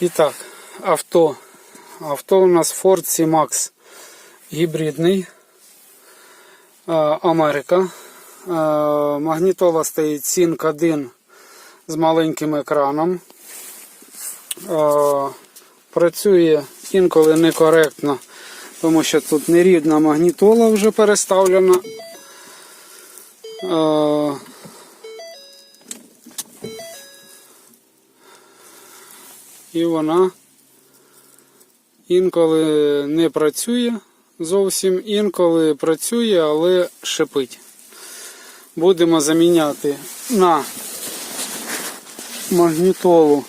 І так, авто. Авто у нас Ford C-Max гібридний. Америка. Магнітола стоїть Sync 1 з маленьким екраном. Працює інколи некоректно, тому що тут нерідна магнітола вже переставлена. І вона інколи не працює зовсім, інколи працює, але шипить. Будемо заміняти на магнітолу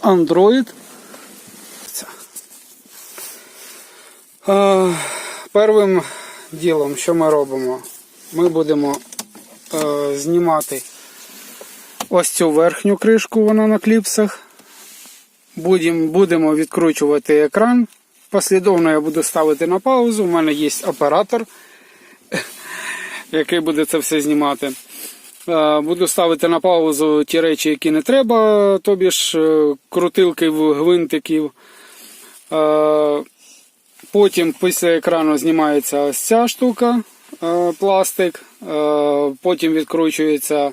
Android. Первим ділом, що ми робимо, ми будемо е, знімати ось цю верхню кришку, вона на кліпсах. Будем, будемо відкручувати екран. Послідовно я буду ставити на паузу. У мене є оператор, який буде це все знімати. Е, Буду ставити на паузу ті речі, які не треба, тобі ж е, крутилки гвинтиків. Е, Потім після екрану знімається ось ця штука, пластик. Потім відкручується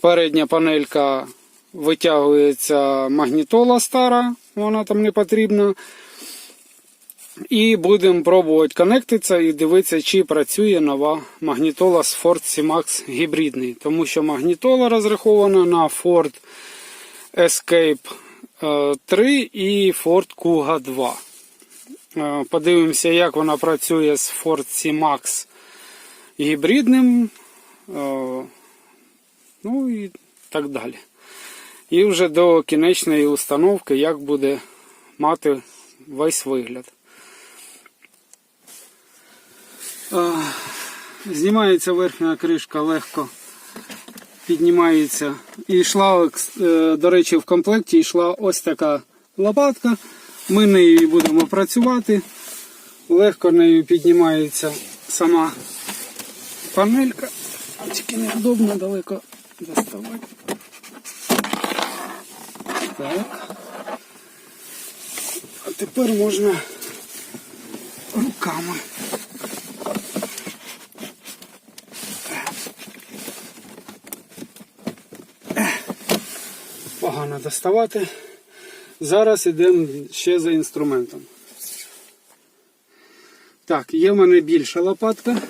передня панелька, витягується магнітола стара, вона там не потрібна. І будемо пробувати конектитися і дивитися, чи працює нова магнітола з Ford C-Max гібридний. Тому що магнітола розрахована на Ford Escape е, 3 і Ford Kuga 2. Е, Подивимося, як вона працює з Ford C-Max гібридним. е, Ну і так далі. І вже до кінечної установки, як буде мати весь вигляд. Знімається верхня кришка легко піднімається. І йшла, е, до речі, в комплекті йшла ось така лопатка. Ми нею будемо працювати. Легко нею піднімається сама панелька. Тільки неудобно далеко доставати. Так. А тепер можна руками. Погано доставати. Зараз йдемо ще за інструментом. Так, є в мене більша лопатка.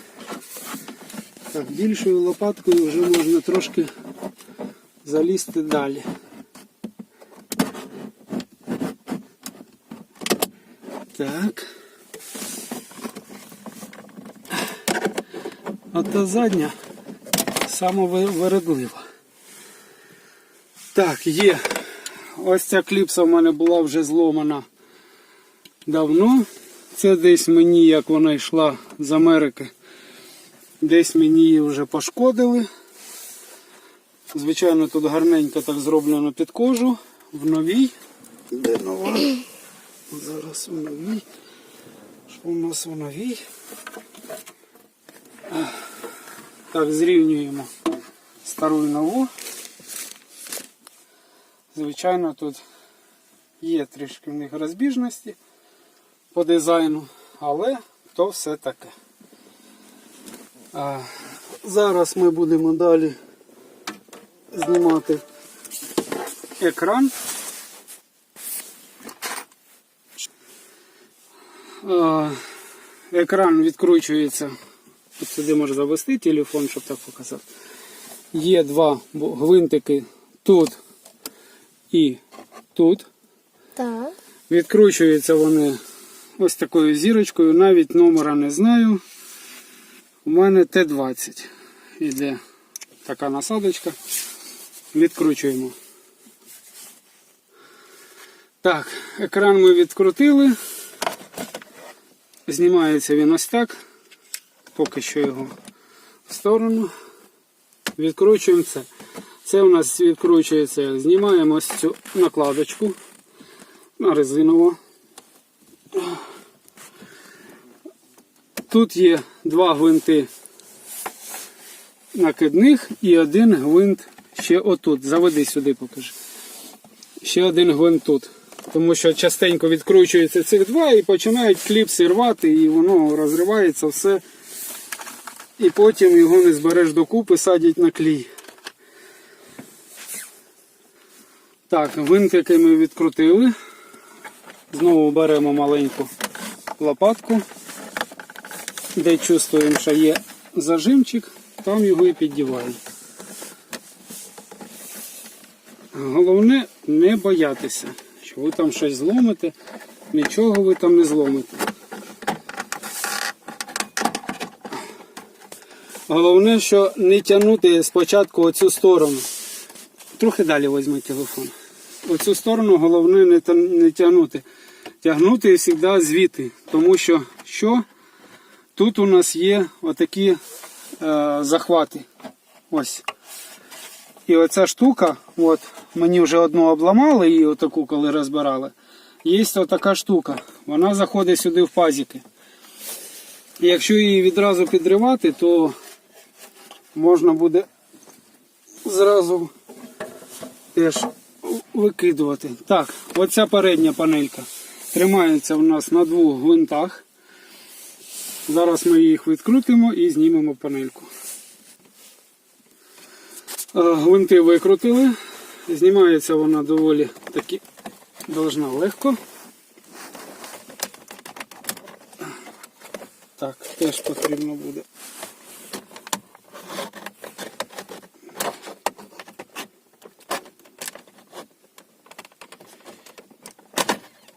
Так, більшою лопаткою вже можна трошки залізти далі. Так. А та задня самовиродлива. Так, є. Ось ця кліпса в мене була вже зломана давно. Це десь мені, як вона йшла з Америки, десь мені її вже пошкодили. Звичайно, тут гарненько так зроблено під кожу. В новій. Де нова? Зараз у новій. Що у нас у новій? Так, зрівнюємо стару і нову. Звичайно, тут є трішки в них розбіжності по дизайну, але то все таке. Зараз ми будемо далі знімати екран. Екран відкручується. От сюди можна завести телефон, щоб так показати. Є два гвинтики тут і тут. Так. Відкручуються вони ось такою зірочкою, навіть номера не знаю. У мене Т-20. Іде така насадочка. Відкручуємо. Так, екран ми відкрутили. Знімається він ось так. Поки що його в сторону. Відкручуємо це. Це у нас відкручується. Знімаємо ось цю накладочку на резиново. Тут є два гвинти накидних і один гвинт ще отут. Заведи сюди, покажи. ще один гвинт тут. Тому що частенько відкручуються цих два і починають кліпси рвати, і воно розривається все. І потім його не збереш докупи, садять на клій. Так, гвинтики ми відкрутили. Знову беремо маленьку лопатку, де чувствуємо, що є зажимчик, там його і піддіваємо. Головне не боятися, що ви там щось зломите, нічого ви там не зломите. Головне, що не тягнути спочатку оцю сторону. Трохи далі візьми телефон. Оцю сторону головне не, не тягнути. Тягнути завжди звідти. Тому що, що тут у нас є отакі е, захвати. Ось. І оця штука, от, мені вже одну обламали її отаку, коли розбирали. Є отака штука. Вона заходить сюди в пазики. І якщо її відразу підривати, то можна буде зразу теж викидувати. Так, оця передня панелька тримається у нас на двох гвинтах. Зараз ми їх відкрутимо і знімемо панельку. Е, Гвинти викрутили. Знімається вона доволі таки должна легко. Так, теж потрібно буде.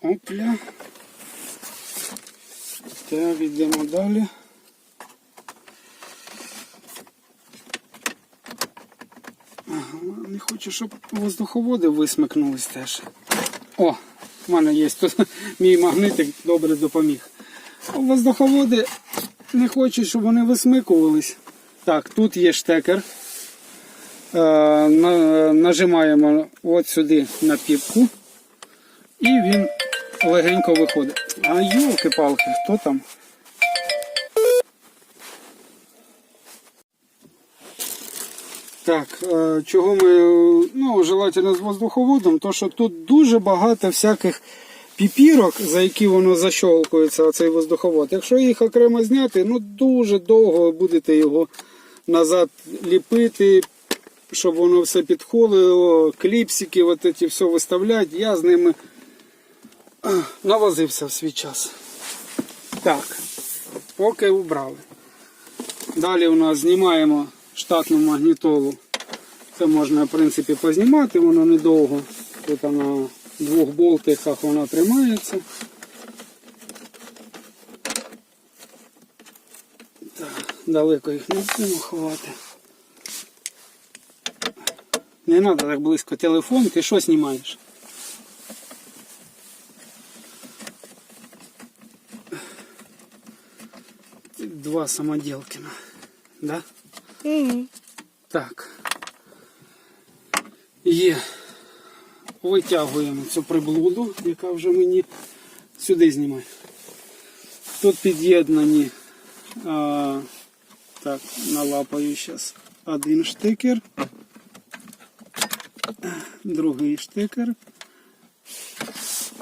Опля. Так, йдемо далі. Ага, не хочу, щоб воздуховоди висмикнулись теж. О, в мене є тут мій магнитик добре допоміг. Воздуховоди не хочу, щоб вони висмикувались. Так, тут є штекер. Е, на- нажимаємо от сюди на піпку. І він легенько виходить. А йолки-палки, хто там? Так, е, чого ми, е, ну, желательно з воздуховодом, то що тут дуже багато всяких піпірок, за які воно защолкується, оцей воздуховод. Якщо їх окремо зняти, ну дуже довго будете його назад ліпити, щоб воно все підходило, кліпсики, от ці все виставляти. Я з ними а, навозився в свій час. Так, поки убрали. Далі у нас знімаємо штатну магнітолу. Це можна, в принципі, познімати, воно недовго. Тут на двох болтиках вона тримається. Так, далеко їх не будемо ховати. Не треба так близько телефон, ти що знімаєш? Два самоделкина. Да? Так. Є. Витягуємо цю приблуду, яка вже мені сюди знімає. Тут під'єднані. Так, налапаю зараз один штикер. Другий штикер.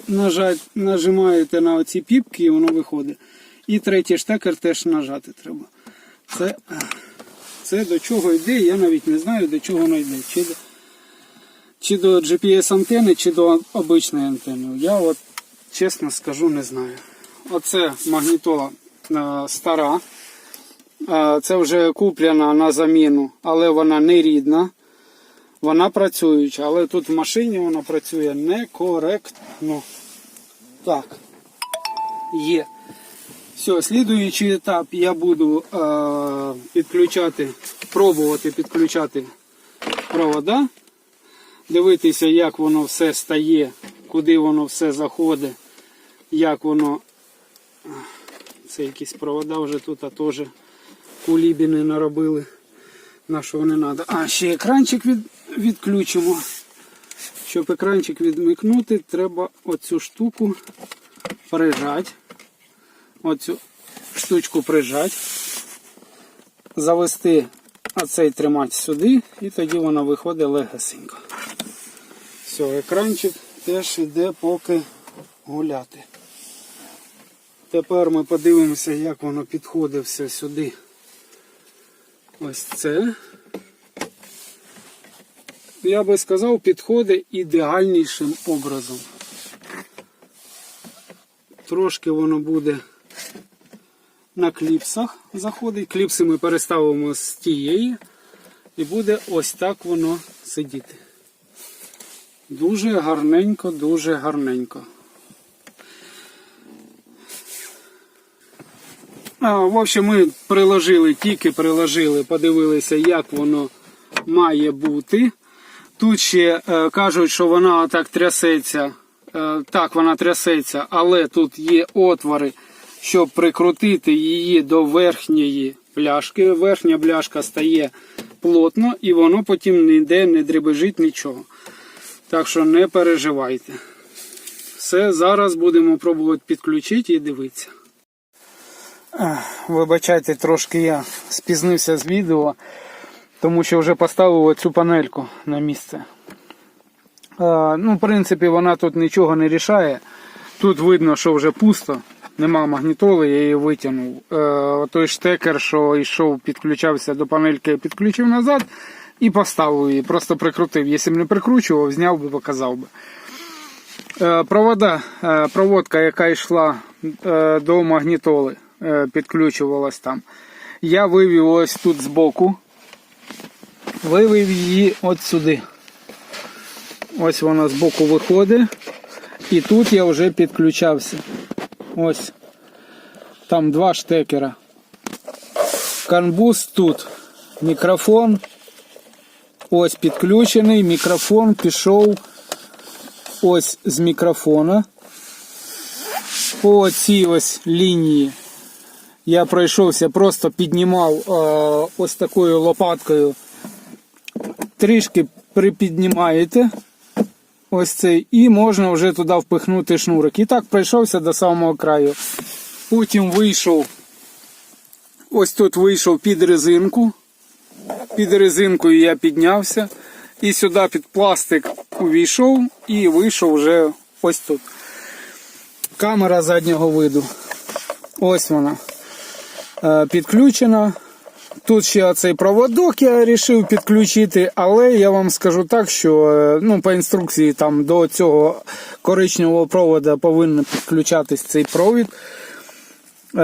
Нажать, нажимаєте на оці піпки і воно виходить. І третій штекер теж нажати треба. Це, це до чого йде, я навіть не знаю, до чого воно йде. Чи чи до GPS антени, чи до обичної антени. Я от чесно скажу, не знаю. Оце магнітола е, стара. Е, Це вже куплена на заміну, але вона не рідна. Вона працююча, але тут в машині вона працює некоректно. Так, є. Все, слідуючий етап я буду е, підключати, пробувати підключати провода, дивитися, як воно все стає, куди воно все заходить, як воно. Це якісь провода вже тут, а теж кулібіни наробили. На що не треба. А, ще екранчик від, відключимо. Щоб екранчик відмикнути, треба оцю штуку прижати. Оцю штучку прижати, завести оцей тримач сюди, і тоді вона виходить легесенько. Все, екранчик теж йде поки гуляти. Тепер ми подивимося, як воно підходить все сюди. Ось це. Я би сказав, підходить ідеальнішим образом. Трошки воно буде на кліпсах заходить. Кліпси ми переставимо з тієї і буде ось так воно сидіти. Дуже гарненько, дуже гарненько. А, в общем, ми приложили, тільки приложили, подивилися, як воно має бути. Тут ще е, кажуть, що вона так трясеться. Е, так, вона трясеться, але тут є отвори, щоб прикрутити її до верхньої пляшки. Верхня пляшка стає плотно і воно потім ніде не дребежить нічого. Так що не переживайте. Все, зараз будемо пробувати підключити і дивитися. Вибачайте, трошки я спізнився з відео, тому що вже поставив цю панельку на місце. Ну, в принципі, вона тут нічого не рішає. Тут видно, що вже пусто, нема магнітоли, я її витягнув. Е, той штекер, що йшов, підключався до панельки, я підключив назад і поставив її. Просто прикрутив. Якщо б не прикручував, зняв би, показав би. Е, Провода, е, проводка, яка йшла до магнітоли, підключувалась там. Я вивів ось тут збоку. Вивів її от сюди. Ось вона збоку виходить. І тут я вже підключався. Ось. Там два штекера. Канбус тут. Мікрофон. Ось підключений. Мікрофон пішов ось з мікрофона. По цій ось лінії я пройшовся, просто піднімав е, ось такою лопаткою. Трішки припіднімаєте ось цей, і можна вже туди впихнути шнурик. І так пройшовся до самого краю. Потім вийшов, ось тут вийшов під резинку. Під резинкою я піднявся. І сюди під пластик увійшов і вийшов вже ось тут. Камера заднього виду. Ось вона. Е, Підключена. Тут ще цей проводок я вирішив підключити, але я вам скажу так, що е, ну, по інструкції там до цього коричневого провода повинен підключатись цей провід. Е,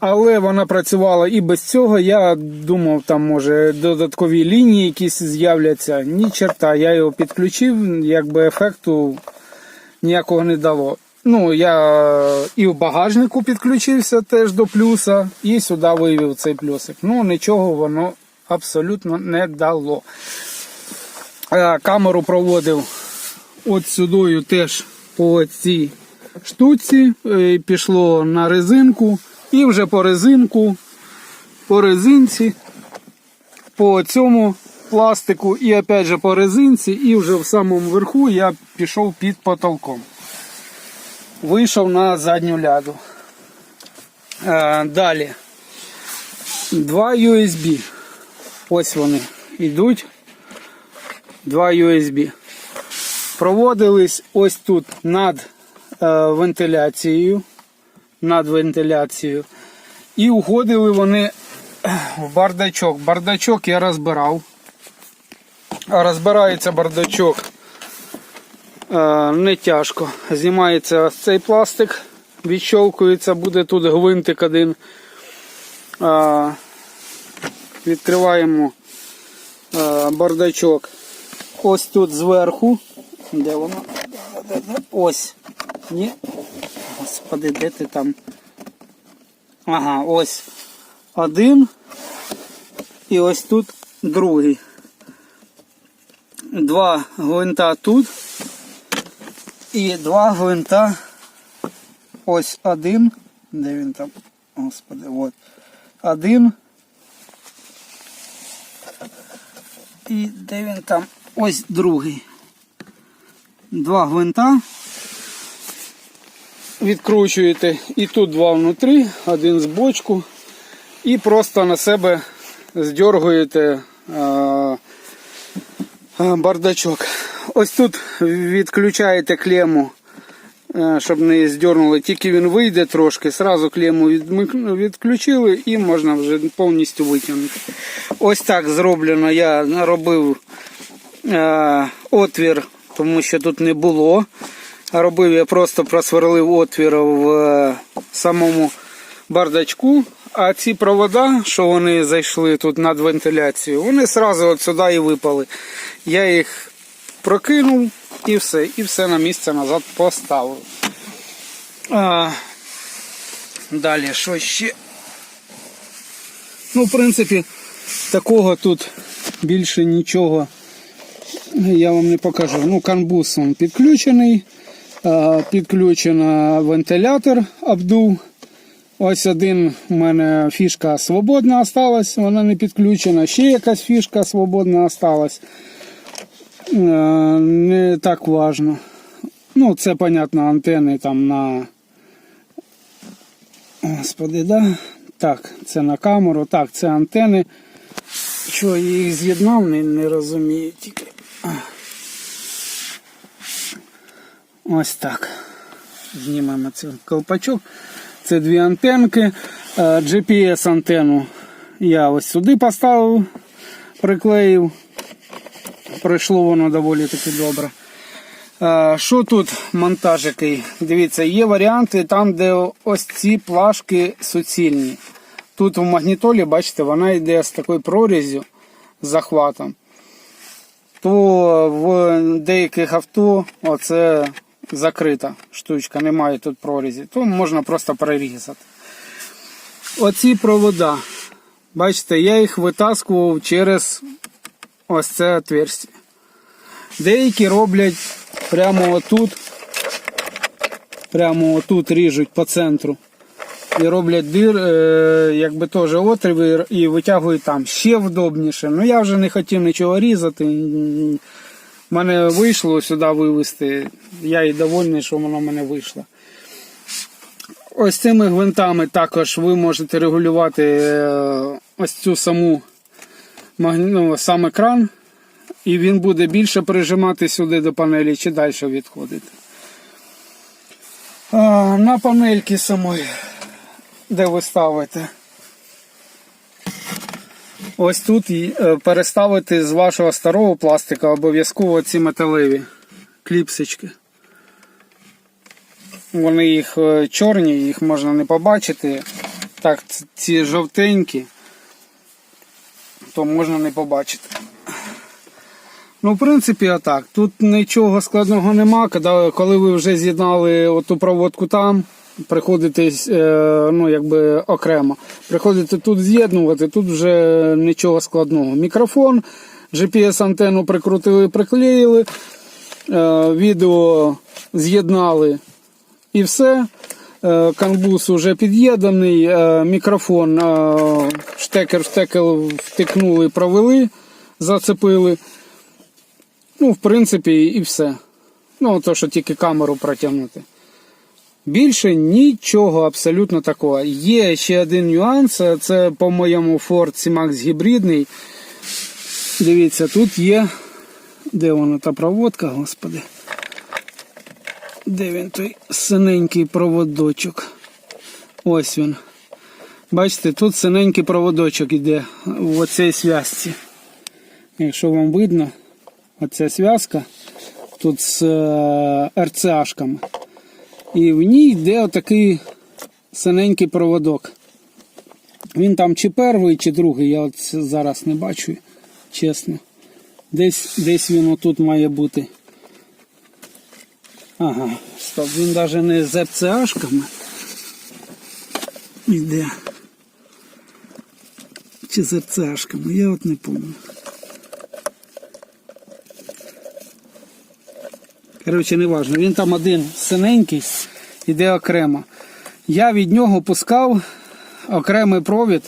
Але вона працювала і без цього. Я думав, там може додаткові лінії якісь з'являться. Ні черта, я його підключив, якби ефекту ніякого не дало. Ну, я і в багажнику підключився теж до плюса, і сюди вивів цей плюсик. Ну, нічого воно абсолютно не дало. Е, Камеру проводив от сюдою теж по цій штуці, е, пішло на резинку, і вже по резинку, по резинці, по цьому пластику, і опять же по резинці, і вже в самому верху я пішов під потолком. Вийшов на задню ляду. Е, далі. Два USB. Ось вони йдуть. Два USB. Проводились ось тут над е, вентиляцією. Над вентиляцією. І уходили вони в бардачок. Бардачок я розбирав. Розбирається бардачок е, не тяжко. Знімається ось цей пластик, відщолкується, буде тут гвинтик один. Е, Відкриваємо е, бардачок. Ось тут зверху. Де воно? Ось. Ні. Господи, де ти там? Ага, ось один. І ось тут другий. Два гвинта тут. І два гвинта. Ось один. Де він там? Господи, от. Один. І де він там? Ось другий. Два гвинта. Відкручуєте і тут два внутрі, один з бочку. І просто на себе здергуєте бардачок. Ось тут відключаєте клему, е, щоб не здернули. Тільки він вийде трошки, сразу клему відключили і можна вже повністю витягнути. Ось так зроблено. Я робив е, отвір, тому що тут не було. Робив я просто просверлив отвір в е, самому бардачку. А ці провода, що вони зайшли тут над вентиляцією, вони одразу от сюди і випали. Я їх прокинув і все, і все на місце назад поставив. А, далі, що ще? Ну, в принципі, такого тут більше нічого я вам не покажу. Ну, канбус он підключений. Підключено вентилятор обдув. Ось один у мене фішка свободна осталась, вона не підключена. Ще якась фішка свободна осталась. Е, Не так важно. Ну, це, понятно, антени там на. Господи, да? Так, це на камеру. Так, це антени. Що я їх з'єднав, не, не розумію тільки. Ось так. Знімемо цей колпачок. Це дві антенки. Е, GPS-антенну я ось сюди поставив, приклеїв. Пройшло воно доволі таки добре. Е, Що тут монтаж який? Дивіться, є варіанти там, де ось ці плашки суцільні. Тут в магнітолі, бачите, вона йде з такою прорізю з захватом. То в деяких авто оце закрита штучка, немає тут прорізі, то можна просто перерізати. Оці провода, бачите, я їх витаскував через ось це отверстие. Деякі роблять прямо отут, прямо отут ріжуть по центру. І роблять дир, е, якби теж отриви і витягують там ще вдобніше. Ну я вже не хотів нічого різати. У мене вийшло сюди вивезти. Я і довольний, що воно в мене вийшло. Ось цими гвинтами також ви можете регулювати е, ось цю саму ну, сам екран, і він буде більше прижимати сюди до панелі чи далі відходити. А, на панельки самої, де ви ставите. Ось тут е, переставити з вашого старого пластика обов'язково ці металеві кліпсички. Вони їх е, чорні, їх можна не побачити. Так, ці жовтенькі, то можна не побачити. Ну, в принципі, отак. Тут нічого складного нема. Коли, ви вже з'єднали оту проводку там, приходите е, ну, якби окремо. Приходите тут з'єднувати, тут вже нічого складного. Мікрофон, GPS-антенну прикрутили, приклеїли, е, відео з'єднали і все. Е, Канбус вже під'єднаний, е, мікрофон, е, штекер в втикнули, провели, зацепили. Ну, в принципі, і все. Ну, то, що тільки камеру протягнути. Більше нічого абсолютно такого. Є ще один нюанс, це, по-моєму, Ford C-Max гібридний. Дивіться, тут є. Де вона та проводка, господи? Де він той синенький проводочок? Ось він. Бачите, тут синенький проводочок іде в оцій зв'язці. Якщо вам видно, оця зв'язка тут з е, РЦАшками. І в ній йде отакий синенький проводок. Він там чи перший, чи другий, я от зараз не бачу, чесно. Десь, десь він отут має бути. Ага, стоп, він навіть не з РЦАшками. Іде. Чи з РЦАшками, я от не пам'ятаю. Коротше, не важно. Він там один синенький, іде окремо. Я від нього пускав окремий провід.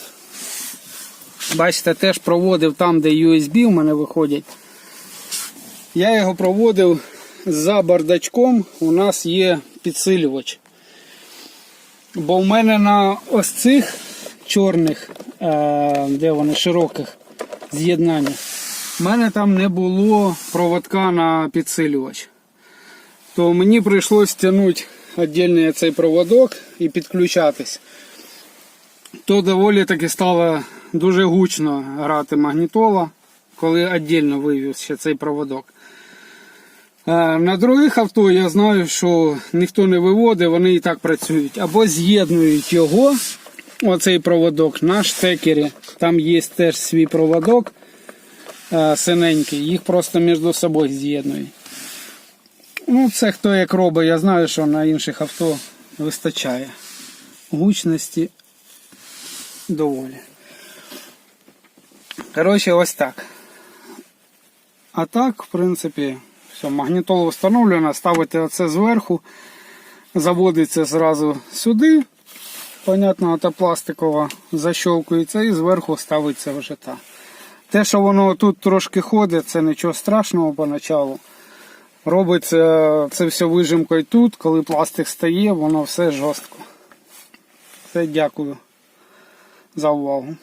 Бачите, теж проводив там, де USB у мене виходять. Я його проводив за бардачком. У нас є підсилювач. Бо в мене на ось цих чорних, е, де вони широких з'єднання, У мене там не було проводка на підсилювач. То мені прийшлось тягнути віддільний цей проводок і підключатись. То доволі таки стало дуже гучно грати магнітола, коли віддільно вивів ще цей проводок. А На других авто я знаю, що ніхто не виводить, вони і так працюють. Або з'єднують його, оцей проводок, на штекері. Там є теж свій проводок е, синенький, їх просто між собою з'єднують. Ну, це хто як робить, я знаю, що на інших авто вистачає. Гучності доволі. Коротше, ось так. А так, в принципі, все, магнітола встановлена, ставите оце зверху, заводиться зразу сюди. Понятно, та пластикова защолкується і зверху ставиться вже та. Те, що воно тут трошки ходить, це нічого страшного поначалу. Робиться це все вижимкою тут, коли пластик стає, воно все жорстко. Все, дякую за увагу.